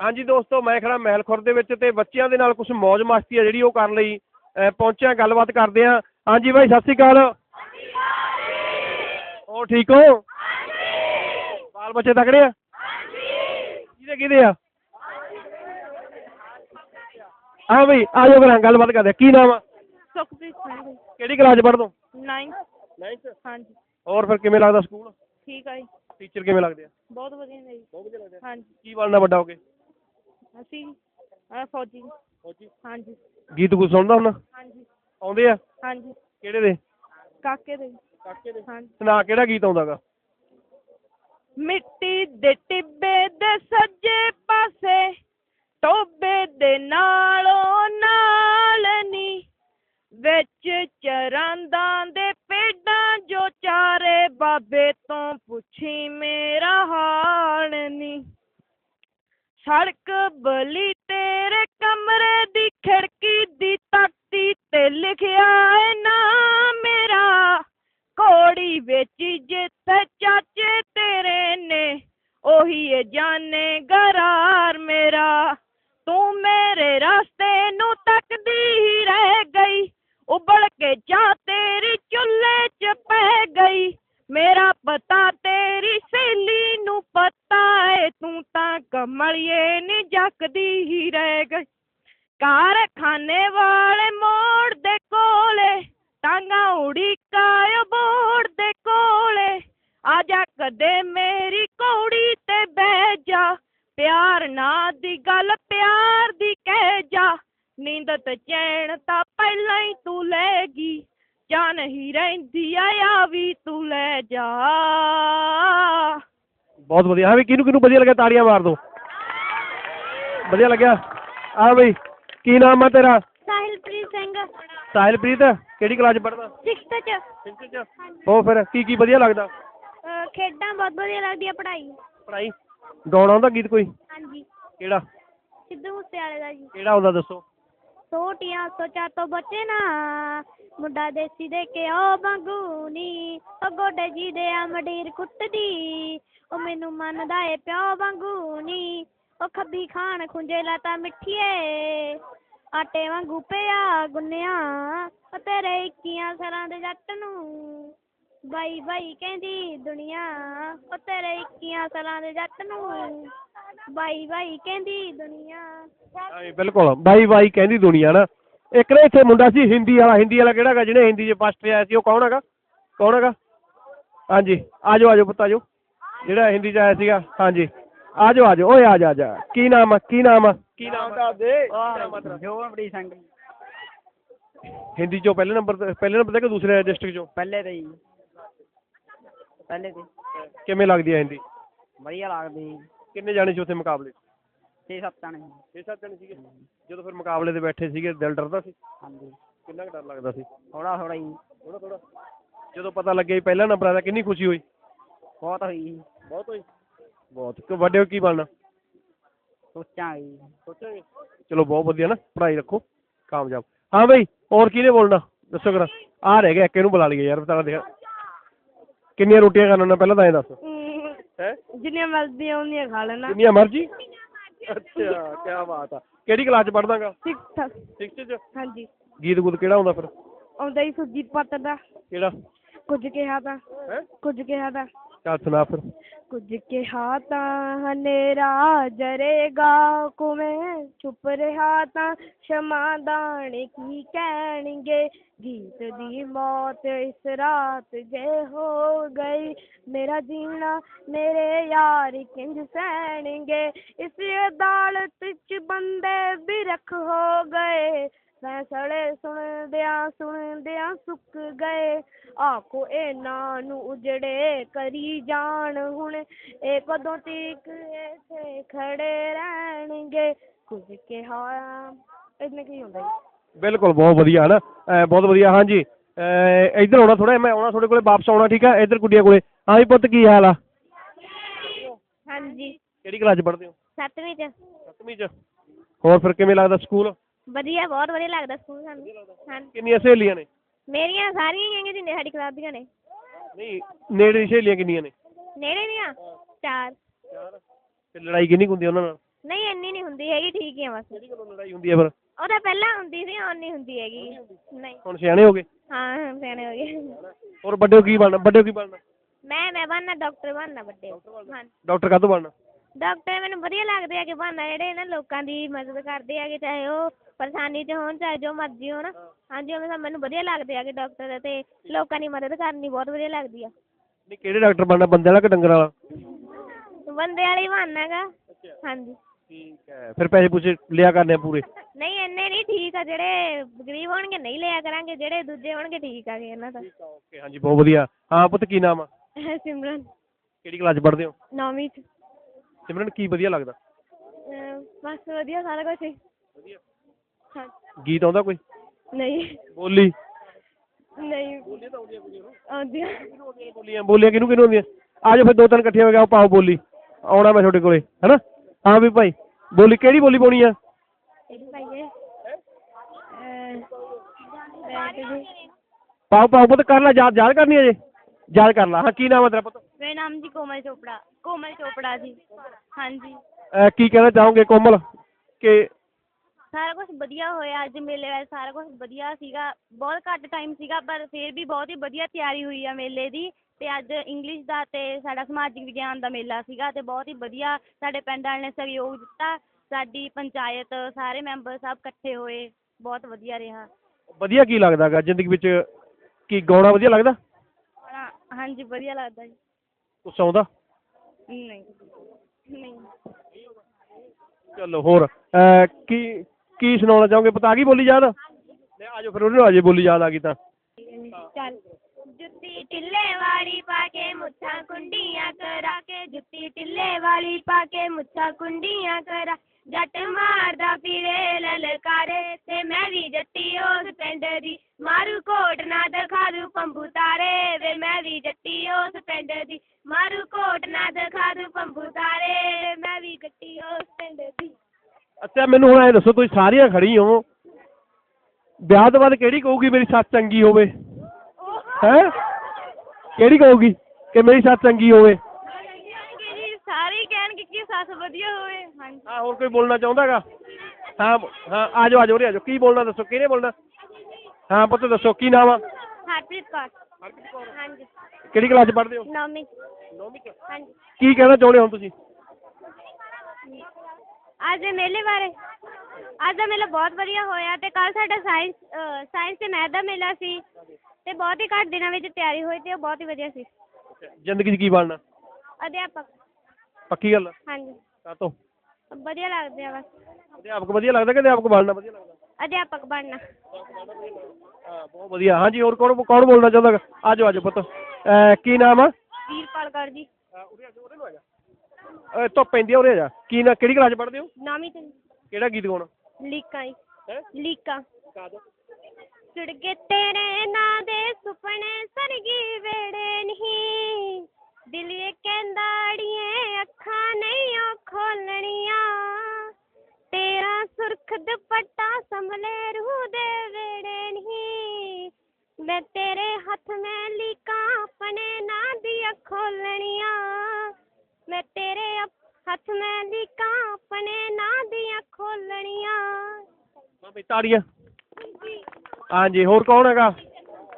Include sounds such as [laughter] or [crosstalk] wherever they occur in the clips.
ਹਾਂਜੀ ਦੋਸਤੋ ਮੈਂ ਖੜਾ ਮਹਿਲ ਖੁਰ ਦੇ ਵਿੱਚ ਤੇ ਬੱਚਿਆਂ ਦੇ ਨਾਲ ਕੁਝ ਮौज ਮਸਤੀ ਆ ਜਿਹੜੀ ਉਹ ਕਰਨ ਲਈ ਪਹੁੰਚਿਆ ਗੱਲਬਾਤ ਕਰਦੇ ਆ ਹਾਂਜੀ ਭਾਈ ਸਤਿ ਸ਼੍ਰੀ ਅਕਾਲ। ਹੋਰ ਠੀਕ ਹੋ? ਬਾਲ ਬੱਚੇ ਤਕੜੇ ਆ? ਕਿਹਦੇ ਕਿਹਦੇ ਆ? ਹਾਂ ਬਈ ਆ ਜਾਓ ਕਰਾਂ ਗੱਲਬਾਤ ਕਰਦੇ ਆ। ਕੀ ਨਾਮ ਆ? ਸੁਖਪ੍ਰੀਤ ਸਿੰਘ ਕਿਹੜੀ ਕਲਾਸ ਪੜ੍ਹਦੇ ਹੋ? 9 9th ਹਾਂਜੀ। ਹੋਰ ਫਿਰ ਕਿਵੇਂ ਲੱਗਦਾ ਸਕੂਲ? ਠੀਕ ਹੈ ਜੀ। ਟੀਚਰ ਕਿਵੇਂ ਲੱਗਦੇ ਆ? ਬਹੁਤ ਵਧੀਆ ਨੇ ਜੀ। ਬਹੁਤ ਵਧੀਆ ਲੱਗਦੇ ਹਾਂਜੀ। ਕੀ ਬਣਨਾ ਵੱਡਾ ਹੋ ਕੇ? ਅਸੀਂ ਆ ਫੌਜੀ। ਫੌਜੀ? ਹਾਂਜੀ। ਗੀਤ ਗੁੱਤ ਸੁਣਦਾ ਹੁੰਦਾ? ਹਾਂਜੀ। ਆਉਂਦੇ ਆ? ਹਾਂਜੀ। ਕਿਹੜੇ ਦੇ? ਕਾਕੇ ਦੇ। ਕਾਕੇ ਦੇ। ਹਾਂਜੀ। ਸੁਣਾ ਕਿਹੜਾ ਗੀਤ ਆਉਂਦਾਗਾ? ਮਿੱਟੀ ਦੇ ਟਿੱਬੇ ਦੇ ਸੱਜੇ ਪਾਸੇ ਟੋਬੇ ਦੇ ਨਾਲੋਂ ਨਾਲ ਨੀ ਵਿੱਚ ਚਰਾਂਦਾਂ ਦੇ ਪੇਡਾਂ ਜੋ ਚਾਰੇ ਬਾਬੇ ਤੋਂ ਪੁੱਛੀ ਮੇਰਾ ਹਾਲ। ਸੜਕ ਬਲੀ ਤੇਰੇ ਕਮਰੇ ਦੀ ਖਿੜਕੀ ਦੀ ਤਖਤੀ ਤੇ ਲਿਖਿਆ ਏ ਨਾ ਮੇਰਾ। ਕੋੜੀ ਵਿੱਚ ਜਿੱਥੇ ਚਾਚੇ ਤੇਰੇ ਨੇ, ਉਹੀ ਏ ਜਾਣੇ ਗਰਾਰ ਮੇਰਾ। ਤੂੰ ਮੇਰੇ ਰਸਤੇ ਨੂੰ ਤੱਕਦੀ ਹੀ ਰਹਿ ਗਈ, ਉਬਲ ਕੇ ਜਾ ਤੇਰੀ ਚੁੱਲ੍ਹੇ 'ਚ ਪੈ ਗਈ। ਮੇਰਾ ਪਤਾ ਕਮਲੀਏ ਨੀ ਜੱਕਦੀ ਹੀ ਰਹਿ ਗਈ। ਕਾਰਖਾਨੇ ਵਾਲੇ ਮੋੜ ਦੇ ਕੋਲੇ, ਟਾਂਗਾ ਉੜੀਕਾਇਓ ਬੋੜ ਦੇ ਕੋਲੇ। ਆ ਜਾ ਕਦੇ ਮੇਰੀ ਕੋੜੀ ਤੇ ਬਹਿ ਜਾ, ਪਿਆਰ ਨਾ ਦੀ ਗੱਲ ਪਿਆਰ ਦੀ ਕਹਿ ਜਾ। ਨੀਂਦ ਤੇ ਚੈਨ ਤਾਂ ਪਹਿਲਾਂ ਹੀ ਤੂੰ ਲੈ ਗਈ ਜਾਂ ਹੀ ਰਹਿੰਦੀ ਆ ਵੀ ਤੂੰ ਲੈ ਜਾ। ਬਹੁਤ ਵਧੀਆ। ਹਾਂ ਵੀ ਕਿਹਨੂੰ ਕਿਹਨੂੰ ਵਧੀਆ ਲੱਗਿਆ ਤਾੜੀਆਂ ਮਾਰ ਦੋ ਵਧੀਆ ਲੱਗਿਆ? ਆ ਬਈ ਕੀ ਨਾਮ ਆ ਤੇਰਾ? ਸਾਹਿਲਪ੍ਰੀਤ ਸਿੰਘ। ਸਾਹਿਲਪ੍ਰੀਤ ਕਿਹੜੀ ਕਲਾਸ ਪੜ੍ਹਦਾ? 6th ਚ। ਸਿਕਸਥ ਚ। ਉਹ ਫਿਰ ਕੀ ਕੀ ਵਧੀਆ ਲੱਗਦਾ? ਖੇਡਾਂ ਬਹੁਤ ਵਧੀਆ ਲੱਗਦੀ ਆ ਪੜ੍ਹਾਈ। ਪੜ੍ਹਾਈ? ਗਾਉਣਾ ਆਉਂਦਾ ਗੀਤ ਕੋਈ? ਹਾਂਜੀ। ਕਿਹੜਾ? ਸਿੱਧੂ ਮੂਸੇਵਾਲੇ ਦਾ ਜੀ। ਕਿਹੜਾ ਆਉਂਦਾ ਦੱਸੋ? ਸੋਟੀਆਂ ਸੋਚਾਂ ਤੋਂ ਬਚੇ ਨਾ। ਮੁੰਡਾ ਦੇਸੀ ਦੇ ਕੇ ਉਹ ਵਾਂਗੂ ਨੀ, ਉਹ ਗੋਡੇ ਜੀ ਦੇ ਆ ਮਡੀਰ ਕੁੱਟਦੀ। ਉਹ ਮੈਨੂੰ ਮੰਨਦਾ ਏ ਪਿਓ ਵਾਂਗੂ ਨੀ, ਉਹ ਖੱਬੀ ਖਾਣ ਖੁੰਝੇ ਲਾਤਾ ਮਿੱਠੀਏ। ਆਟੇ ਵਾਂਗੂ ਪਿਆ ਗੁੰਨਿਆ, ਉਹ ਤੇਰੇ ਇੱਕੀਆਂ ਸਰਾਂ ਦੇ ਜੱਟ ਨੂੰ। ਬਾਈ ਬਾਈ ਕਹਿੰਦੀ ਦੁਨੀਆ ਉਹ ਤੇਰੇ ਇੱਕੀਆਂ ਸਾਲਾਂ ਦੇ ਜੱਟ ਨੂੰ। ਬਾਈ ਬਾਈ ਕਹਿੰਦੀ ਦੁਨੀਆ। ਹਾਂਜੀ ਬਿਲਕੁਲ। ਬਾਈ ਬਾਈ ਕਹਿੰਦੀ ਦੁਨੀਆ ਨਾ। ਇੱਕ ਨਾ ਇੱਥੇ ਮੁੰਡਾ ਸੀ ਹਿੰਦੀ ਵਾਲਾ ਹਿੰਦੀ ਵਾਲਾ ਕਿਹੜਾ ਹੈਗਾ ਜਿਹਨੇ ਹਿੰਦੀ 'ਚ ਫਸਟ ਆਇਆ ਸੀ ਉਹ ਕੌਣ ਹੈਗਾ? ਕੌਣ ਹੈਗਾ? ਹਾਂਜੀ ਆਜੋ ਆਜੋ ਪੁੱਤ ਆਜੋ ਜਿਹੜਾ ਹਿੰਦੀ 'ਚ ਆਇਆ ਸੀਗਾ ਹਾਂਜੀ। ਆਜੋ ਆਜੋ ਓਏ ਆ ਜਾ ਆ ਜਾ। ਕੀ ਨਾਮ ਆ ਕੀ ਨਾਮ ਆ? ਕੀ ਨਾਮ ਆ ਦੇ? ਜੋਗਨਪ੍ਰੀਤ ਸਿੰਘ। ਹਿੰਦੀ 'ਚੋਂ ਪਹਿਲੇ ਨੰਬਰ ਤੇ ਪਹਿਲੇ ਨੰਬਰ ਤੇ ਕਿ ਦੂਸਰੇ ਡਿਸਟ੍ਰਿਕਟ 'ਚੋਂ? ਪਹਿਲੇ ਤੇ ਜੀ ਪਹਿਲੇ ਤੇ ਕਿਵੇਂ ਲੱਗਦੀ ਹੈ ਹਿੰਦੀ ਵਧੀਆ ਲੱਗਦੀ। ਕਿੰਨੇ ਜਾਣੇ ਸੀ ਉੱਥੇ ਮੁਕਾਬਲੇ 6 7 ਜਣੇ 6-7 ਜਣੇ ਸੀਗੇ? ਜਦੋਂ ਫਿਰ ਮੁਕਾਬਲੇ ਦੇ ਬੈਠੇ ਸੀਗੇ ਦਿਲ ਡਰਦਾ ਸੀ? ਹਾਂਜੀ। ਕਿੰਨਾ ਕੁ ਡਰ ਲੱਗਦਾ ਸੀ? ਥੋੜਾ ਥੋੜਾ ਜੀ। ਥੋੜਾ ਥੋੜਾ ਜਦੋਂ ਪਤਾ ਲੱਗਿਆ ਵੀ ਪਹਿਲਾ ਨੰਬਰ ਆਇਆ ਕਿੰਨੀ ਖੁਸ਼ੀ ਹੋਈ? ਬਹੁਤ ਹੋਈ ਜੀ। ਬਹੁਤ ਹੋਈ? ਬਹੁਤ। ਕਿ ਵੱਡੇ ਹੋ ਕੀ ਬਣਨਾ? ਸੋਚਾਂਗੇ ਜੀ। ਸੋਚਾਂਗੇ। ਚਲੋ ਬਹੁਤ ਵਧੀਆ ਨਾ। ਪੜ੍ਹਾਈ ਰੱਖੋ ਕਾਮਯਾਬ। ਹਾਂ ਬਈ ਹੋਰ ਕਿਹਨੇ ਬੋਲਣਾ? ਦੱਸੋ ਕਰਾ ਆ ਰਹਿ ਗਿਆ ਇੱਕ ਇਹਨੂੰ ਬੁਲਾ ਲਈਏ ਯਾਰ ਬਤਾ ਦੇਖ ਕਿੰਨੀਆਂ ਰੋਟੀਆਂ ਖਾਣਾ ਪਹਿਲਾਂ ਤਾਂ ਇਹ ਦੱਸ। ਹੈ? ਜਿੰਨੀਆਂ ਮਰਜ਼ੀਆਂ ਉਹਨੀਆਂ ਖਾ ਲੈਣਾ। ਜਿੰਨੀਆਂ ਮਰਜ਼ੀ? ਅੱਛਾ ਕੀ ਬਾਤ ਆ। ਕਿਹੜੀ ਕਲਾਸ ਚ ਪੜਦਾਗਾ ਸਿੱਖ 6th ਚ? ਹਾਂਜੀ। ਗੀਤ ਗੁੱਤ ਕਿਹੜਾ ਆਉਂਦਾ ਫਿਰ? ਆਉਂਦਾ ਹੀ ਸੁਰਜੀਤ ਪੱਤ ਦਾ। ਕਿਹੜਾ? ਕੁਝ ਕਿਹਾ ਤਾਂ। ਹੈ? ਕੁਝ ਕਿਹਾ ਤਾਂ। ਚੱਲ ਸੁਣਾ ਫਿਰ ਕੁਝ ਕਿਹਾ ਤਾਂ ਹਨੇਰਾ ਜਰੇਗਾ ਕੁਵੇਂ ਚੁੱਪ ਰਿਹਾ ਤਾਂ ਸ਼ਮਾਦਾਨ ਕੀ ਕਹਿਣਗੇ ਗੀਤ ਦੀ ਮੌਤ ਇਸ ਰਾਤ ਜੇ ਹੋ ਗਈ ਮੇਰਾ ਜੀਣਾ ਮੇਰੇ ਯਾਰ ਕਿੰਜ ਸਹਿਣਗੇ ਇਸ ਅਦਾਲਤ ਚ ਬੰਦੇ ਬਿਰਖ ਹੋ ਗਏ ਫੈਸਲੇ ਸੁਣਦਿਆਂ ਸੁਣਦਿਆਂ ਸੁੱਕ ਗਏ। ਆਖੋ ਇਹਨਾਂ ਨੂੰ ਉਜੜੇ ਕਰੀ ਜਾਣ ਹੁਣ। ਇਹ ਕਦੋਂ ਤੀਕ ਇੱਥੇ ਖੜੇ ਰਹਿਣਗੇ? ਕੁਝ ਕਿਹਾ ਇਹਨੇ ਕੀ ਹੁੰਦਾ ਜੀ? ਬਿਲਕੁਲ ਬਹੁਤ ਵਧੀਆ ਹੈ ਨਾ ਬਹੁਤ ਵਧੀਆ ਹਾਂਜੀ। ਇੱਧਰ ਆਉਣਾ ਥੋੜਾ ਮੈਂ ਆਉਣਾ ਤੁਹਾਡੇ ਕੋਲੇ ਵਾਪਸ ਆਉਣਾ ਠੀਕ ਆ? ਇੱਧਰ ਕੁੜੀਆਂ ਕੋਲੇ। ਹਾਂ ਜੀ ਪੁੱਤ ਕੀ ਹਾਲ ਆ? ਹਾਂਜੀ। ਕਿਹੜੀ ਕਲਾਸ ਚ ਪੜ੍ਹਦੇ ਹੋ? ਸੱਤਵੀਂ ਚ। ਸੱਤਵੀਂ ਚ। ਹੋਰ ਫਿਰ ਕਿਵੇਂ ਲੱਗਦਾ ਸਕੂਲ? ਵਧੀਆ ਬਹੁਤ ਵਧੀਆ ਲੱਗਦਾ ਸਕੂਲ ਸਾਨੂੰ। ਹਾਂਜੀ। ਕਿੰਨੀਆਂ ਸਹੇਲੀਆਂ ਨੇ? ਮੇਰੀਆਂ ਸਾਰੀਆਂ ਗਈਆਂ ਜਿੰਨੇ ਸਾਡੀ ਕਲਾਸ ਦੀਆਂ ਨੇ। ਨਹੀਂ ਨੇੜੇ ਦੀ ਸਹੇਲੀਆਂ ਕਿੰਨੀਆਂ ਨੇ? ਨੇੜੇ ਦੀਆਂ? ਚਾਰ। ਤੇ ਲੜਾਈ ਕਿੰਨੀ ਕੁ ਹੁੰਦੀ ਆ ਉਹਨਾਂ ਨਾਲ? ਨਹੀਂ ਇੰਨੀ ਹੁੰਦੀ ਹੈਗੀ ਠੀਕ ਹੀ ਆ ਬਸ। ਕਿਹੜੀ ਗੱਲੋਂ ਲੜਾਈ ਹੁੰਦੀ ਹੈ ਫਿਰ? ਉਹ ਤਾਂ ਪਹਿਲਾਂ ਹੁੰਦੀ ਸੀ ਹੁਣ ਨਹੀਂ ਹੁੰਦੀ ਹੈਗੀ। ਨਹੀਂ ਹੁਣ ਸਿਆਣੇ ਹੋ ਗਏ? ਹਾਂ ਹੁਣ ਸਿਆਣੇ ਹੋ ਗਏ। ਹੋਰ ਵੱਡੇ ਹੋ ਕੀ ਬਣਨਾ? ਵੱਡੇ ਹੋ ਕੀ ਬਣਨਾ? ਮੈਂ ਮੈਂ ਬਣਨਾ ਡਾਕਟਰ ਬਣਨਾ ਵੱਡੇ। ਹਾਂ ਡਾਕਟਰ ਕਾਹਤੋਂ ਬਣਨਾ? ਡਾਕਟਰ ਮੈਨੂੰ ਵਧੀਆ ਲੱਗਦੇ ਹੈਗੇ ਬਣਨਾ ਜਿਹੜੇ ਨਾ ਲੋਕਾਂ ਦੀ ਮਦਦ ਕਰਦੇ ਹੈਗੇ ਚਾਹੇ ਉਹ ਪਰੇਸ਼ਾਨੀ 'ਚ ਹੋਣ ਚਾਹੇ ਜੋ ਮਰਜ਼ੀ ਹੋਣ। ਹਾਂਜੀ ਉਵੇਂ ਤਾਂ ਮੈਨੂੰ ਵਧੀਆ ਲੱਗਦੇ ਹੈਗੇ ਡਾਕਟਰ ਤੇ ਲੋਕਾਂ ਦੀ ਮਦਦ ਕਰਨੀ ਬਹੁਤ ਵਧੀਆ ਲੱਗਦੀ ਆ। ਨਹੀਂ ਕਿਹੜੇ ਡਾਕਟਰ ਬਣਨਾ ਬੰਦੇ ਵਾਲਾ ਕਿ ਡੰਗਰ ਵਾਲਾ? ਬੰਦੇ ਵਾਲੀ ਬਣਨਾ ਹੈਗਾ। ਹਾਂਜੀ। ਠੀਕ ਹੈ ਫਿਰ ਪੈਸੇ ਪੂਸੇ ਲਿਆ ਕਰਨੇ ਆ ਪੂਰੇ? ਨਹੀਂ ਇੰਨੇ ਨਹੀਂ ਠੀਕ ਆ ਜਿਹੜੇ ਗਰੀਬ ਹੋਣਗੇ ਨਹੀਂ ਲਿਆ ਕਰਾਂਗੇ ਜਿਹੜੇ ਦੂਜੇ ਹੋਣਗੇ ਠੀਕ ਆਗੇ ਇਹਨਾਂ ਦਾ। ਓਕੇ ਹਾਂਜੀ ਬਹੁਤ ਵਧੀਆ। ਹਾਂ ਪੁੱਤ ਕੀ ਨਾਮ ਆ? [laughs] ਸਿਮਰਨ। ਕਿਹੜੀ ਕਲਾਸ ਪੜ੍ਹਦੇ ਹੋ? ਨੌਵੀਂ ਚ। ਸਿਮਰਨ ਕੀ ਵਧੀਆ ਲੱਗਦਾ? ਅਹ ਬਸ ਵਧੀਆ ਸਾਰਾ ਕੁਝ ਵਧੀਆ। ਹਾਂ। ਗੀਤ ਆਉਂਦਾ ਕੋਈ? ਨਹੀਂ। ਬੋਲੀ? ਨਹੀਂ। ਆਉਂਦੀਆਂ ਬੋਲੀਆਂ? ਬੋਲੀਆਂ ਕਿਹਨੂੰ ਕਿਹਨੂੰ ਆਉਂਦੀਆਂ? ਆ ਜਾਓ ਫਿਰ ਦੋ ਤਿੰਨ ਇਕੱਠੀਆਂ ਹੋ ਗਿਆ ਪਾਓ ਬੋਲੀ। ਆਉਣਾ ਮੈਂ ਤੁਹਾਡੇ ਕੋਲੇ ਹੈਨਾ? ਹਾਂ ਵੀ ਭਾਈ ਬੋਲੀ ਕਿਹੜੀ ਬੋਲੀ ਪਾਉਣੀ ਆ? ਕਿਹੜੀ ਪਾਈਏ ਅਹ ਪਾਓ ਪਾਓ ਪੁੱਤ ਕਰ ਲੈ ਯਾਦ ਯਾਦ ਕਰਨੀ ਹੈ ਜੇ? ਯਾਦ ਕਰ ਲੈ। ਹਾਂ ਕੀ ਨਾਮ ਹੈ ਤੇਰਾ ਪੁੱਤ? ਮੇਰਾ ਨਾਮ ਜੀ ਕੋਮਲ ਚੋਪੜਾ ਕੋਮਲ ਚੋਪੜਾ ਜੀ। ਹਾਂਜੀ। ਅਹ ਕੀ ਕਹਿਣਾ ਚਾਹੋਗੇ ਕੋਮਲ? ਕਿ ਸਾਰਾ ਕੁਝ ਵਧੀਆ ਹੋਇਆ ਅੱਜ ਮੇਲੇ ਵਿੱਚ ਸਾਰਾ ਕੁਝ ਵਧੀਆ ਸੀਗਾ। ਬਹੁਤ ਘੱਟ ਟਾਈਮ ਸੀਗਾ ਪਰ ਫਿਰ ਵੀ ਬਹੁਤ ਹੀ ਵਧੀਆ ਤਿਆਰੀ ਹੋਈ ਆ ਮੇਲੇ ਦੀ। ਤੇ ਅੱਜ ਇੰਗਲਿਸ਼ ਦਾ ਤੇ ਸਾਡਾ ਸਮਾਜਿਕ ਵਿਗਿਆਨ ਦਾ ਮੇਲਾ ਸੀਗਾ ਤੇ ਬਹੁਤ ਹੀ ਵਧੀਆ ਸਾਡੇ ਪਿੰਡ ਵਾਲਿਆਂ ਨੇ ਸਹਿਯੋਗ ਦਿੱਤਾ। ਸਾਡੀ ਪੰਚਾਇਤ ਸਾਰੇ ਮੈਂਬਰ ਸਭ ਇਕੱਠੇ ਹੋਏ ਬਹੁਤ ਵਧੀਆ ਰਿਹਾ। ਵਧੀਆ ਕੀ ਲੱਗਦਾਗਾ ਜ਼ਿੰਦਗੀ ਵਿੱਚ ਕੀ ਗਾਉਣਾ ਵਧੀਆ ਲੱਗਦਾ? ਹਾਂ, ਹਾਂਜੀ ਵਧੀਆ ਲੱਗਦਾ ਜੀ। ਕੁਛ ਆਉਂਦਾ? ਨਹੀਂ। ਨਹੀਂ। ਚਲੋ ਹੋਰ ਅਹ ਕੀ ਕੀ ਸੁਣਾਉਣਾ ਚਾਹੋਗੇ? ਪਤਾ ਆ ਗਈ ਬੋਲੀ ਯਾਦ ਲੈ ਆਜੋ ਫਿਰ ਉਹਨੂੰ ਆਜੇ ਬੋਲੀ ਯਾਦ ਆ ਗਈ ਤਾਂ। ਚੱਲ। ਜੁੱਤੀ ਟਿੱਲੇ ਵਾਲੀ ਪਾ ਕੇ ਮੁੱਛਾਂ ਕੁੰਡੀਆਂ ਕਰਾ ਕੇ। ਜੁੱਤੀ ਟਿੱਲੇ ਵਾਲੀ ਪਾ ਕੇ ਮੁੱਛਾਂ ਕੁੰਡੀਆਂ ਕਰਾ। ਜੱਟ ਮਾਰਦਾ ਫਿਰੇ ਲਲਕਾਰੇ। ਤੇ ਮੈਂ ਵੀ ਜੱਟੀ ਉਸ ਪਿੰਡ ਦੀ। ਮਾਰੂ ਕੋਟ ਨਾ ਦਿਖਾ ਦੂ ਪੰਬੂ ਤਾਰੇ। ਵੇ ਮੈਂ ਵੀ ਜੱਟੀ ਉਸ ਪਿੰਡ ਦੀ ਮਾਰੂ ਕੋਟ ਨਾ ਦਿਖਾ ਦੂ ਪੰਬੂ ਤਾਰੇ ਮੈਂ ਵੀ ਜੱਟੀ ਉਸ ਪਿੰਡ ਦੀ। ਅੱਛਾ ਮੈਨੂੰ ਹੁਣ ਐ ਦੱਸੋ ਤੁਸੀਂ ਸਾਰੀਆਂ ਖੜੀ ਹੋ। ਵਿਆਹ ਤੋਂ ਬਾਅਦ ਕਿਹੜੀ ਕਹੂਗੀ ਮੇਰੀ ਸੱਸ ਚੰਗੀ ਹੋਵੇ? ਹੈ? ਕਿਹੜੀ ਕਹੂਗੀ ਕਿ ਮੇਰੀ ਸੱਸ ਚੰਗੀ ਹੋਵੇ? ਸਾਰੇ ਕਹਿਣਗੇ ਕਿ ਸੱਸ ਵਧੀਆ ਹੋਵੇ। ਹਾਂਜੀ। ਹਾਂ ਹੋਰ ਕੋਈ ਬੋਲਣਾ ਚਾਹੁੰਦਾਗਾ ਹਾਂ ਹਾਂ ਆਜੋ ਆਜੋ ਉਰੇ ਆਜੋ ਕੀ ਬੋਲਣਾ ਦੱਸੋ ਕਿਹਨੇ ਬੋਲਣਾ? ਹਾਂ ਪੁੱਤ ਦੱਸੋ ਕੀ ਨਾਮ ਆ? ਹਰਪ੍ਰੀਤ ਕੌਰ। ਹਾਂਜੀ। ਕਿਹੜੀ ਕਲਾਸ 'ਚ ਪੜ੍ਹਦੇ ਹੋ? ਨੌਵੀਂ ਨੌਵੀਂ ਚ। ਹਾਂਜੀ। ਕੀ ਕਹਿਣਾ ਚਾਹੁੰਦੇ ਹੋ ਤੁਸੀਂ? ਅੱਜ ਦੇ ਮੇਲੇ ਬਾਰੇ। ਅੱਜ ਦਾ ਮੇਲਾ ਬਹੁਤ ਵਧੀਆ ਹੋਇਆ ਤੇ ਕੱਲ ਸਾਡਾ ਸਾਇੰਸ ਸਾਇੰਸ ਤੇ ਮੈਥ ਦਾ ਮੇਲਾ ਸੀ। ਤੇ ਬਹੁਤ ਹੀ ਘੱਟ ਦਿਨਾਂ ਵਿੱਚ ਤਿਆਰੀ ਹੋਈ ਤੇ ਉਹ ਬਹੁਤ ਹੀ ਵਧੀਆ ਸੀ। ਜ਼ਿੰਦਗੀ 'ਚ ਕੀ ਬਣਨਾ? ਅਧਿਆਪਕ। ਪੱਕੀ ਗੱਲ ਹਾਂਜੀ। ਕਾਤੋਂ ਵਧੀਆ ਲੱਗਦੇ ਆ ਬਸ। ਅਧਿਆਪਕ ਵਧੀਆ ਲੱਗਦਾ ਕਿ ਅਧਿਆਪਕ ਬਣਨਾ ਵਧੀਆ ਲੱਗਦਾ? ਅਧਿਆਪਕ ਬਣਨਾ। ਹਾਂ ਬਹੁਤ ਵਧੀਆ। ਹਾਂਜੀ ਹੋਰ ਕੌਣ ਕੌਣ ਬੋਲਣਾ ਚਾਹੁੰਦਾ ਗਾ? ਆਜੋ ਆਜੋ ਪੁੱਤ। ਅਹ ਕੀ ਨਾਮ ਆ? ਵੀਰਪਾਲ ਕੌਰ ਜੀ। ਓਏ ਧੁੱਪ ਪੈਂਦੀ ਆ ਉਰੇ ਆ ਜਾ। ਕੀ ਨਾ ਕਿਹੜੀ ਕਲਾਸ ਪੜ੍ਹਦੇ ਹੋ? ਨੌਵੀਂ ਤੇ ਕਿਹੜਾ ਗੀਤ ਗਾਉਣਾ? ਲੀਕਾਂ ਹੀ ਹੈ? ਲੀਕਾਂ। ਚੁੜ ਕੇ ਤੇਰੇ ਨਾਂ ਦੇ ਸੁਪਨੇ ਸਰਗੀ ਵੇੜੇ ਨਹੀਂ। ਦਿਲ ਇਹ ਕਹਿੰਦਾ ਅੜੀਏ ਅੱਖਾਂ ਨਹੀਂ ਉਹ ਖੋਲਣੀਆਂ। ਤੇਰਾ ਸੁਰਖ ਦੁਪੱਟਾ ਸੰਭਲੇ ਰੂਹ ਦੇ ਨਹੀਂ ਮੈਂ ਤੇਰੇ ਹੱਥ ਮੈਂ ਲੀਕਾਂ ਆਪਣੇ ਨਾਂ ਦੀਆਂ ਖੋਲਣੀਆਂ। ਮੈਂ ਤੇਰੇ ਹੱਥ ਮੈਂ ਲੀਕਾਂ ਆਪਣੇ ਨਾਂ ਦੀਆਂ ਖੋਲਣੀਆਂ। ਬਈ ਤਾੜੀਆਂ। ਹਾਂਜੀ। ਹੋਰ ਕੌਣ ਹੈਗਾ?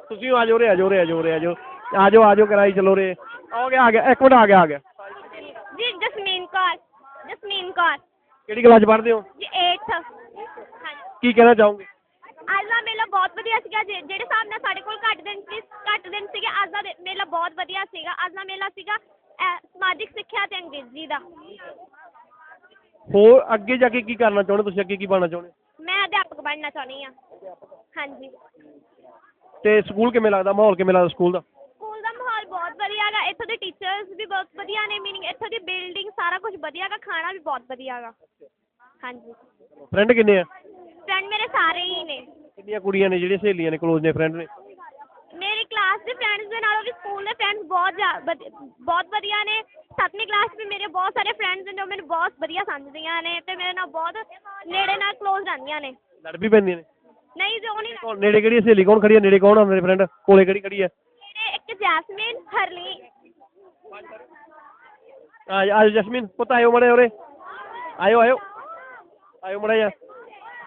ਤੁਸੀਂ ਆਜੋ ਉਰੇ ਆਜੋ ਉਰੇ ਆਜੋ ਉਰੇ ਆਜੋ ਆਜੋ ਆਜੋ ਕਰਾਈ ਚਲੋ ਰੇ। ਆ ਗਿਆ ਆ ਗਿਆ ਇੱਕ ਮਿੰਟ ਆ ਗਿਆ ਆ ਗਿਆ। ਜੀ ਜਸਮੀਨ ਕੌਰ ਜਸਮੀਨ ਕੌਰ। ਕਿਹੜੀ ਕਲਾਸ ਪੜ੍ਹਦੇ ਹੋ? ਜੀ 8th ਹਾਂਜੀ। ਕੀ ਕਹਿਣਾ ਚਾਹੋਗੇ ਅੱਜ ਦਾ ਮੇਲਾ ਬਹੁਤ ਵਧੀਆ ਸੀਗਾ ਜਿ- ਜਿਹੜੇ ਹਿਸਾਬ ਨਾਲ ਸਾਡੇ ਕੋਲ ਘੱਟ ਦਿਨ ਸੀ ਘੱਟ ਦਿਨ ਸੀਗੇ ਅੱਜ ਦਾ ਦੇ- ਮੇਲਾ ਬਹੁਤ ਵਧੀਆ ਸੀਗਾ ਅੱਜ ਦਾ ਮੇਲਾ ਸੀਗਾ ਅਹ, ਸਮਾਜਿਕ ਸਿੱਖਿਆ ਤੇ ਅੰਗਰੇਜ਼ੀ ਦਾ। ਹੋਰ ਅੱਗੇ ਜਾ ਕੇ ਕੀ ਕਰਨਾ ਚਾਹੁੰਦੇ ਤੁਸੀਂ ਅੱਗੇ ਕੀ ਬਣਨਾ ਚਾਹੁੰਦੇ ਮੈਂ ਅਧਿਆਪਕ ਬਣਨਾ ਚਾਹੁੰਦੀ ਹਾਂ। ਹਾਂਜੀ। ਤੇ ਸਕੂਲ ਕਿਵੇਂ ਲੱਗਦਾ? ਮਾਹੌਲ ਕਿਵੇਂ ਲੱਗਦਾ ਸਕੂਲ ਦਾ? ਸਕੂਲ ਦਾ ਮਾਹੌਲ ਬਹੁਤ ਵਧੀਆ ਹੈਗਾ। ਇੱਥੋਂ ਦੇ ਟੀਚਰਸ ਵੀ ਬਹੁਤ ਵਧੀਆ ਨੇ ਮੀਨਿੰਗ ਇੱਥੋਂ ਦੀ ਬਿਲਡਿੰਗ ਸਾਰਾ ਕੁਝ ਵਧੀਆ ਹੈਗਾ ਖਾਣਾ ਵੀ ਬਹੁਤ ਵਧੀਆ ਹੈਗਾ। ਹਾਂਜੀ। ਫਰੈਂਡ ਕਿੰਨੇ ਆ? ਫਰੈਂਡ ਮੇਰੇ ਸਾਰੇ ਹੀ ਨੇ। ਕਿੰਨੀਆਂ ਕੁੜੀਆਂ ਨੇ ਜਿਹੜੀਆਂ ਸਹੇਲੀਆਂ ਨੇ ਕਲੋਜ਼ ਨੇ ਫਰੈਂਡ ਨੇ ਮੇਰੀ ਕਲਾਸ ਦੇ ਫਰੈਂਡਸ ਦੇ ਨਾਲੋਂ ਵੀ ਸਕੂਲ ਦੇ ਜ਼ਿਆ- ਵਧੀ- ਬਹੁਤ ਵਧੀਆ ਨੇ। ਸੱਤਵੀਂ ਕਲਾਸ 'ਚ ਵੀ ਮੇਰੇ ਬਹੁਤ ਸਾਰੇ ਫਰੈਂਡਸ ਨੇ ਜੋ ਮੈਨੂੰ ਬਹੁਤ ਵਧੀਆ ਸਮਝਦੀਆਂ ਨੇ ਤੇ ਮੇਰੇ ਨਾਲ ਬਹੁਤ ਨੇੜੇ ਨਾਲ ਕਲੋਜ਼ ਰਹਿੰਦੀਆਂ ਨੇ। ਲੜ ਵੀ ਪੈਂਦੀਆਂ ਨੇ? ਨਹੀਂ ਜੋ ਨਹੀਂ ਕੌਣ ਨੇੜੇ ਕਿਹੜੀ ਸਹੇਲੀ ਕੌਣ ਖੜੀ ਆ ਨੇੜੇ ਕੌਣ ਆ ਮੇਰੇ ਫਰੈਂਡ ਕੋਲੇ ਕਿਹੜੀ ਖੜੀ ਆ ਮੇਰੇ ਇੱਕ ਜੈਸਮੀਨ ਹਰਲੀ। ਆ ਆਜੋ ਜਸਮੀਨ ਪੁੱਤ ਆਇਓ ਮੜੇ ਉਰੇ। ਆਇਓ ਆਇਓ। ਆਇਓ ਮੜਾ ਜਾ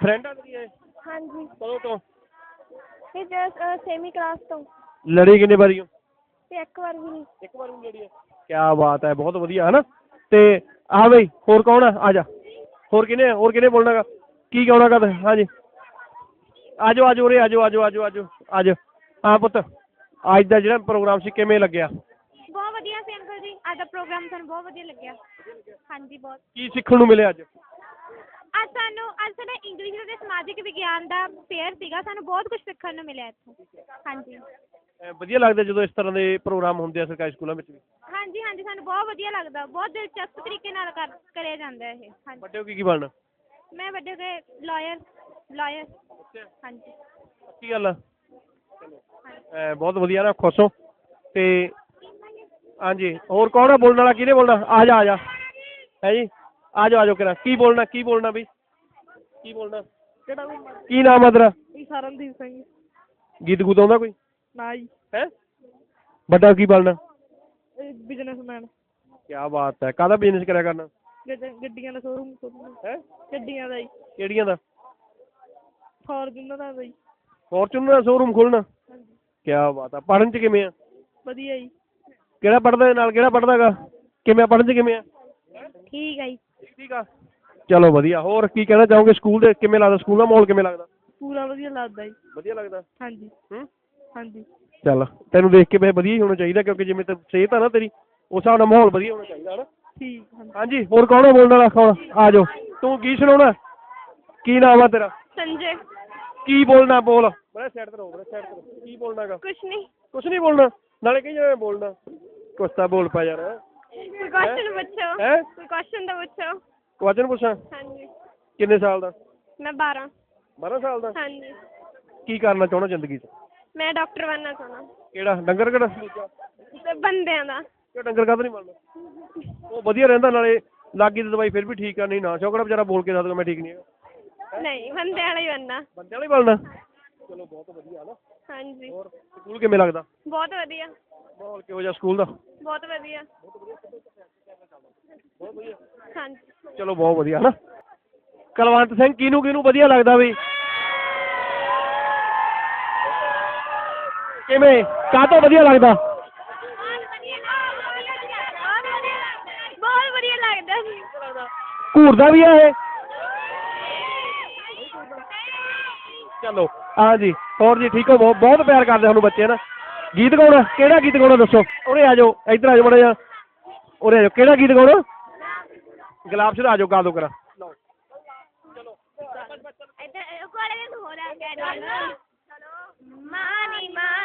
ਫਰੈਂਡ ਆ ਤੇਰੀ ਇਹ? ਹਾਂਜੀ। ਕਦੋਂ ਤੋਂ? ਇਹ ਜਸ ਸੇਮੀ ਕਲਾਸ ਤੋਂ। ਲੜੀ ਕਿੰਨੇ ਵਾਰੀ ਹੋ? ਤੇ ਇੱਕ ਵਾਰ ਵੀ ਨਹੀਂ। ਇੱਕ ਵਾਰ ਵੀ ਲੜੀ ਹੈ ਕੀ ਬਾਤ ਹੈ ਬਹੁਤ ਵਧੀਆ ਹਨਾ? ਤੇ ਆ ਬਈ ਹੋਰ ਕੌਣ ਆ? ਆ ਜਾ। ਹੋਰ ਕਿਨੇ ਹੋਰ ਕਿਨੇ ਬੋਲਣਾਗਾ? ਕੀ ਕਹਣਾਗਾ ਤੇ? ਹਾਂਜੀ। ਆਜੋ ਆਜੋ ਉਰੇ ਆਜੋ ਆਜੋ ਆਜੋ ਆਜੋ ਆਜੋ। ਹਾਂ ਪੁੱਤ ਅੱਜ ਦਾ ਜਿਹੜਾ ਪ੍ਰੋਗਰਾਮ ਸੀ ਕਿਵੇਂ ਲੱਗਿਆ? ਬਹੁਤ ਵਧੀਆ ਸੀ ਅੰਕਲ ਜੀ। ਅੱਜ ਦਾ ਪ੍ਰੋਗਰਾਮ ਸਾਨੂੰ ਬਹੁਤ ਵਧੀਆ ਲੱਗਿਆ। ਹਾਂਜੀ ਬਹੁਤ। ਕੀ ਸਿੱਖਣ ਨੂੰ ਮਿਲਿਆ ਅੱਜ? ਅੱਜ ਸਾਨੂੰ ਅੱਜ ਸਾਡਾ ਇੰਗਲਿਸ਼ ਅਤੇ ਸਮਾਜਿਕ ਵਿਗਿਆਨ ਦਾ ਫੇਅਰ ਸੀਗਾ। ਸਾਨੂੰ ਬਹੁਤ ਕੁਝ ਸਿੱਖਣ ਨੂੰ ਮਿਲਿਆ ਇੱਥੋਂ। ਹਾਂਜੀ। ਵਧੀਆ ਲੱਗਦਾ ਜਦੋਂ ਇਸ ਤਰ੍ਹਾਂ ਦੇ ਪ੍ਰੋਗਰਾਮ ਹੁੰਦੇ ਆ ਸਰਕਾਰੀ ਸਕੂਲਾਂ ਵਿੱਚ ਵੀ? ਹਾਂਜੀ ਹਾਂਜੀ ਸਾਨੂੰ ਬਹੁਤ ਵਧੀਆ ਲੱਗਦਾ। ਬਹੁਤ ਦਿਲਚਸਪ ਤਰੀਕੇ ਨਾਲ ਕਰ ਕਰਿਆ ਜਾਂਦਾ ਇਹ ਹਾਂਜੀ। ਵੱਡੇ ਹੋ ਕੇ ਕੀ ਬਣਨਾ? ਮੈਂ ਵੱਡੇ ਕੇ ਲਾਇਰ ਲਾਇਰ ਹਾਂਜੀ। ਕੀ ਗੱਲ ਆ। ਅਹ ਬਹੁਤ ਵਧੀਆ ਨਾ ਖੁਸ਼ ਹੋ। ਤੇ ਹਾਂਜੀ ਹੋਰ ਕੌਣ ਆ ਬੋਲਣ ਵਾਲਾ? ਕਿਹਨੇ ਬੋਲਣਾ? ਆ ਜਾ ਆ ਜਾ। ਹੈ ਜੀ? ਆ ਜਾ ਆ ਜਾ ਕਿਰਾ ਕੀ ਬੋਲਣਾ ਕੀ ਬੋਲਣਾ ਬਈ? ਕੀ ਬੋਲਣਾ? ਕਿਹੜਾ ਕੀ ਨਾਮ ਆ ਤੇਰਾ? ਇਹ ਸਰਨਦੀਪ ਸਿੰਘ। ਗੀਤ ਗੂਤ ਆਉਂਦਾ ਕੋਈ? ਨਾ ਜੀ। ਹੈ? ਵੱਡਾ ਕੀ ਬਣਨਾ? ਬਿਜ਼ਨਸਮੈਨ ਕੀ ਬਾਤ ਹੈ। ਕਾਹਦਾ ਬਿਜ਼ਨਸ ਕਰਿਆ ਕਰਨਾ? ਗੱਡੀਆਂ ਦਾ ਸ਼ੋਰੂਮ ਖੋਲ੍ਹਣਾ ਹੈ? ਗੱਡੀਆਂ ਦਾ ਜੀ। ਕਿਹੜੀਆਂ ਦਾ? ਫੋਰਚੂਨਰ ਦਾ ਜੀ ਫੋਰਚੂਨਰ ਦਾ ਸ਼ੋਰੂਮ ਖੋਲਣਾ? ਕੀ ਬਾਤ ਆ। ਪੜਨ ਚ ਕਿਵੇਂ ਆ? ਵਧੀਆ ਜੀ। ਕਿਹੜਾ ਪੜਦਾ ਨਾਲ? ਕਿਹੜਾ ਪੜਦਾਗਾ ਕਿਵੇਂ ਪੜਨ ਚ ਕਿਵੇਂ ਆ? ਠੀਕ ਹੈ ਜੀ। ਠੀਕ ਆ। ਚਲੋ ਵਧੀਆ। ਹੋਰ ਕੀ ਕਹਿਣਾ ਚਾਹੋਗੇ? ਸਕੂਲ ਦੇ ਕਿਵੇਂ ਲੱਗਦਾ? ਸਕੂਲ ਦਾ ਮਾਹੌਲ ਕਿਵੇਂ ਲੱਗਦਾ? ਪੂਰਾ ਵਧੀਆ ਲੱਗਦਾ ਜੀ। ਵਧੀਆ ਲੱਗਦਾ? ਹਾਂਜੀ। ਹੂੰ? ਹਾਂਜੀ। ਚੱਲ ਤੈਨੂੰ ਦੇਖ ਕੇ ਵੈਸੇ ਵਧੀਆ ਹੀ ਹੋਣਾ ਚਾਹੀਦਾ ਕਿਉਂਕਿ ਜਿਵੇਂ ਤੇ ਸਿਹਤ ਆ ਨਾ ਤੇਰੀ ਉਸ ਹਿਸਾਬ ਨਾਲ ਮਾਹੌਲ ਵਧੀਆ ਹੋਣਾ ਚਾਹੀਦਾ ਹਨਾ? ਠੀਕ ਹਾਂਜੀ। ਹਾਂਜੀ ਹੋਰ ਕੌਣ ਆ ਬੋਲਣ ਵਾਲਾ? ਕੌਣ? ਆ ਜਾਓ। ਤੂੰ ਕੀ ਸੁਣਾਉਣਾ? ਕੀ ਨਾਮ ਆ ਤੇਰਾ? ਸੰਜੇ। ਕੀ ਬੋਲਣਾ ਬੋਲ। ਬੜਾ ਸਾਈਡ ਤੇ ਰਹੋ ਬੜਾ ਸਾਈਡ ਤੇ ਰਹੋ। ਕੀ ਬੋਲਣਾਗਾ? ਕੁਛ ਨਹੀਂ ਕੁਛ ਨਹੀਂ ਬੋਲਣਾ। ਨਾਲੇ ਕਹੀ ਜਾਵੇਂ ਬੋਲਣਾ। ਕੁਛ ਤਾਂ ਬੋਲ ਪਾ ਯਾਰ। ਕੋਈ ਕੁਐਸਚਨ ਪੁੱਛੋ? ਹੈ? ਕੋਈ ਕੁਐਸਚਨ ਤਾਂ ਪੁੱਛੋ? ਕੁਐਸਚਨ ਪੁੱਛਾਂ? ਹਾਂਜੀ। ਕਿੰਨੇ ਸਾਲ ਦਾ? ਮੈਂ 12 12 ਸਾਲ ਦਾ? ਹਾਂਜੀ। ਕੀ ਕਰਨਾ ਚਾਹੁੰਦਾ ਜ਼ਿੰਦਗੀ 'ਚ? ਮੈਂ ਡਾਕਟਰ ਬਣਨਾ ਚਾਹੁੰਦਾ। ਕਿਹੜਾ? ਡੰਗਰ ਕਿਹੜਾ ਤੇ ਬੰਦਿਆਂ ਦਾ। ਕਿ ਡੰਗਰ ਕਾਹਦਾ ਨਹੀਂ ਬਣਨਾ ਉਹ ਵਧੀਆ ਰਹਿੰਦਾ ਨਾਲੇ ਲਾਗੀ ਦੀ ਦਵਾਈ ਫਿਰ ਵੀ ਠੀਕ ਆ ਨਹੀਂ ਨਾ ਸ਼ੌਕੜਾ ਵਿਚਾਰਾ ਬੋਲ ਕੇ ਦੱਸ ਦੋ ਮੈਂ ਠੀਕ ਨਹੀਂ ਹੈਗਾ। ਨਹੀਂ ਬੰਦਿਆਂ ਵਾਲਾ ਹੀ ਬਣਨਾ। ਬੰਦੇ ਵਾਲਾ ਹੀ ਬਣਨਾ? ਚਲੋ ਬਹੁਤ ਵਧੀਆ ਨਾ। ਹਾਂਜੀ। ਹੋਰ ਸਕੂਲ ਕਿਵੇਂ ਲੱਗਦਾ? ਬਹੁਤ ਵਧੀਆ। ਮਾਹੌਲ ਕਿਹੋ ਜਿਹਾ ਸਕੂਲ ਦਾ? ਬਹੁਤ ਵਧੀਆ। ਬਹੁਤ ਵਧੀਆ ਹਾਂਜੀ। ਚਲੋ ਬਹੁਤ ਵਧੀਆ ਹਨਾ ਕਲਵੰਤ ਸਿੰਘ ਕਿਹਨੂੰ ਕਿਹਨੂੰ ਵਧੀਆ ਲੱਗਦਾ ਵੀ? ਕਿਵੇਂ? ਕਾਹ ਤੋਂ ਵਧੀਆ ਲੱਗਦਾ? ਬਹੁਤ ਵਧੀਆ ਲੱਗਦਾ ਸੀ। ਘੂਰਦਾ ਵੀ ਆ ਇਹ? ਚਲੋ। ਹਾਂਜੀ ਹੋਰ ਜੀ ਠੀਕ ਹੋ? ਬਹੁਤ ਬਹੁਤ ਪਿਆਰ ਕਰਦੇ ਸਾਨੂੰ ਬੱਚੇ ਨਾ ਗੀਤ ਗਾਉਣਾ ਕਿਹੜਾ ਗੀਤ ਗਾਉਣਾ ਦੱਸੋ? ਉਰੇ ਆ ਜਾਓ ਇੱਧਰ ਆ ਜਾਓ ਮੜਾ ਜਾ ਉਰੇ ਆ ਜਾਓ ਕਿਹੜਾ ਗੀਤ ਗਾਉਣਾ? ਗੁਲਾਬ ਸਿਰ ਆ ਜਾਓ ਗਾ ਦੋ ਕਰਾ ਮਾਂ ਨੀ ਮਾਂ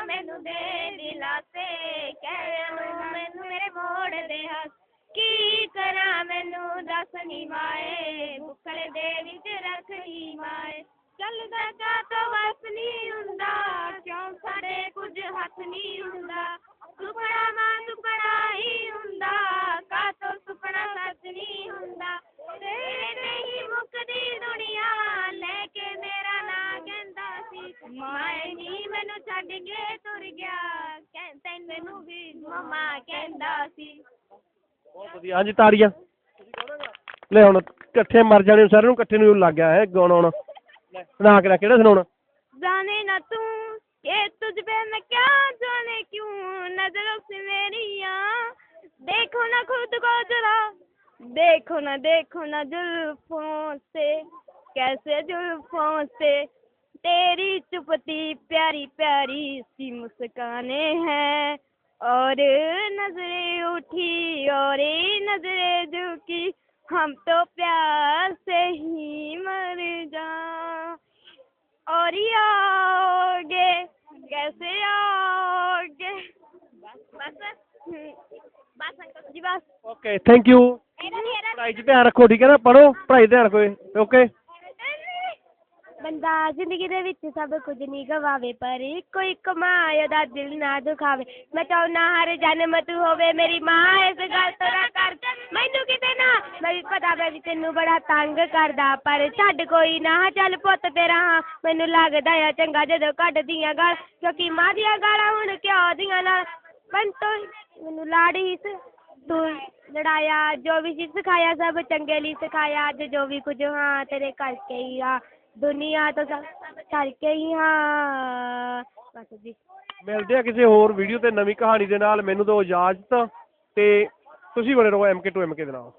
ਮੈਨੂੰ ਦੇ ਦਿਲਾਸੇ ਕਹਿ ਮੈਨੂੰ ਮੇਰੇ ਮੋੜ ਦੇ ਹੱਸ ਕੀ ਕਰਾਂ ਮੈਨੂੰ ਦੱਸ ਨੀ ਮਾਏ। ਬੁੱਕਲ ਦੇ ਵਿੱਚ ਰੱਖੀ ਮਾਏ। ਚੱਲਦਾ ਕਾ ਤੋਂ ਵਸ ਨੀ ਬਹੁਤ ਵਧੀਆ ਹਾਂਜੀ ਤਾੜੀਆਂ ਲੈ ਹੁਣ ਇਕੱਠੇ ਮਰ ਜਾਣੇ ਨੂੰ ਸਾਰਿਆਂ ਨੂੰ ਇਕੱਠੇ ਨੂੰ ਲੱਗ ਗਿਆ ਹੈ ਗਾਉਣਾ ਹੁਣ ਲੈ ਸੁਣਾ ਕੇ ਕਿਹੜਾ ਸੁਣਾਉਣਾ जाने न तू ये तुझ पे मैं क्या जाने क्यों नजरों से मेरी यहाँ देखो ना खुद को जरा देखो ना देखो ना जुल्फों से कैसे जुल्फों से तेरी चुपती प्यारी प्यारी सी मुस्काने हैं और नज़रें उठी और नज़रें झुकी हम तो प्यार से ही मर जा और आओगे कैसे आओगे बस जी बस। ओके थैंक यू पढ़ाई ध्यान रखो ठीक है ना पढ़ो पढ़ाई ध्यान रखो ओके ਬੰਦਾ ਜ਼ਿੰਦਗੀ ਦੇ ਵਿੱਚ ਸਭ ਕੁਝ ਨਹੀਂ ਗਵਾਵੇ ਪਰ ਕੋਈ ਕਮਾਏ ਉਹਦਾ ਦਿਲ ਨਾ ਦੁਖਾਵੇ। ਮੈਂ ਚਾਹੁੰਦਾ ਹਰ ਜਨਮ ਤੂੰ ਹੋਵੇ, ਮੇਰੀ ਮਾਂ ਇਸ ਗੱਲ ਤੋਂ ਨਾ ਕਰ। ਮੈਨੂੰ ਕਿਤੇ ਨਾ ਮੈਨੂੰ ਪਤਾ, ਮੈਂ ਵੀ ਤੈਨੂੰ ਬੜਾ ਤੰਗ ਕਰਦਾ, ਪਰ ਛੱਡ ਕੋਈ ਨਾ, ਚੱਲ ਪੁੱਤ ਤੇਰਾ ਹਾਂ। ਮੈਨੂੰ ਲੱਗਦਾ ਆ ਚੰਗਾ ਜਦੋਂ ਕੱਢਦੀਆਂ ਗਾਲ, ਕਿਉਂਕਿ ਮਾਂ ਦੀਆਂ ਗਾਲਾਂ ਹੁਣ ਕਿਉਂ ਦੀਆਂ ਨਾਲ ਬੰਤੋ ਮੈਨੂੰ ਲਾੜੀ ਸ, ਤੂੰ ਲੜਾਇਆ, ਜੋ ਵੀ ਸਿੱਖ ਸਿਖਾਇਆ, ਸਭ ਚੰਗੇ ਲਈ ਸਿਖਾਇਆ, ਅੱਜ ਜੋ ਵੀ ਕੁਝ, ਹਾਂ, ਤੇਰੇ ਕਰਕੇ ਹੀ ਆ। ਦੁਨੀਆ ਤੋਂ ਸਭ ਕਰਕੇ ਹੀ ਹਾਂ। ਬਸ ਜੀ। ਮਿਲਦੇ ਆ ਕਿਸੇ ਹੋਰ ਵੀਡੀਓ ਤੇ ਨਵੀਂ ਕਹਾਣੀ ਦੇ ਨਾਲ। ਮੈਨੂੰ ਦਿਓ ਇਜਾਜ਼ਤ ਤੇ ਤੁਸੀਂ ਬਣੇ ਰਹੋ ਐਮਕੇ ਟੂ ਐਮਕੇ ਦੇ ਨਾਲ।